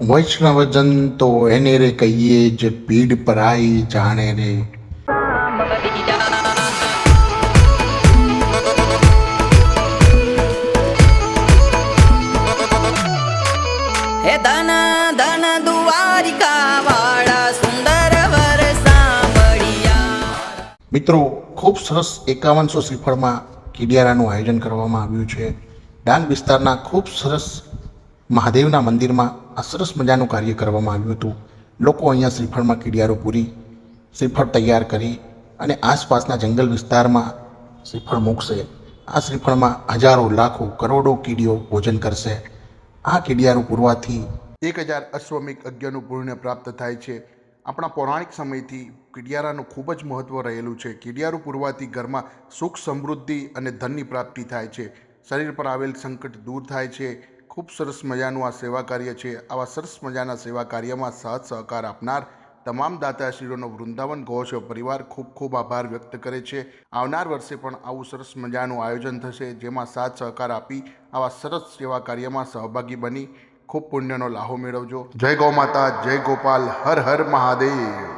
વૈષ્ણવજન તો એને રે કહીએ જે પીડ પરાઈ જાણે રે. હે ધન ધન દ્વારિકા વાળા સુંદર વર સાંભળિયા. મિત્રો ખૂબ સરસ એકાવનસો શ્રીફળમાં કીડિયારાનું આયોજન કરવામાં આવ્યું છે. ડાંગ વિસ્તારના ખૂબ સરસ મહાદેવના મંદિરમાં આ સરસ મજાનું કાર્ય કરવામાં આવ્યું હતું. લોકો અહીંયા શ્રીફળમાં કીડિયારો પૂરી, શ્રીફળ તૈયાર કરી અને આસપાસના જંગલ વિસ્તારમાં શ્રીફળ મૂકશે. આ શ્રીફળમાં હજારો, લાખો, કરોડો કીડીઓ ભોજન કરશે. આ કીડિયારો પૂરવાથી એક હજાર અશ્વમિક યજ્ઞનું પુણ્ય પ્રાપ્ત થાય છે. આપણા પૌરાણિક સમયથી કીડિયારાનું ખૂબ જ મહત્ત્વ રહેલું છે. કીડિયારું પૂરવાથી ઘરમાં સુખ સમૃદ્ધિ અને ધનની પ્રાપ્તિ થાય છે. શરીર પર આવેલ સંકટ દૂર થાય છે. ખૂબ સરસ મજાનું આ સેવા કાર્ય છે. આવા સરસ મજાના સેવા કાર્યમાં સાથ સહકાર આપનાર તમામ દાતાશ્રીઓનો વૃંદાવન ઘોષ પરિવાર ખૂબ ખૂબ આભાર વ્યક્ત કરે છે. આવનાર વર્ષે પણ આવું સરસ મજાનું આયોજન થશે, જેમાં સાથ સહકાર આપી આવા સરસ સેવા કાર્યમાં સહભાગી બની ખૂબ પુણ્યનો લાહો મેળવજો. જય ગૌ માતા, જય ગોપાલ, હર હર મહાદેવ.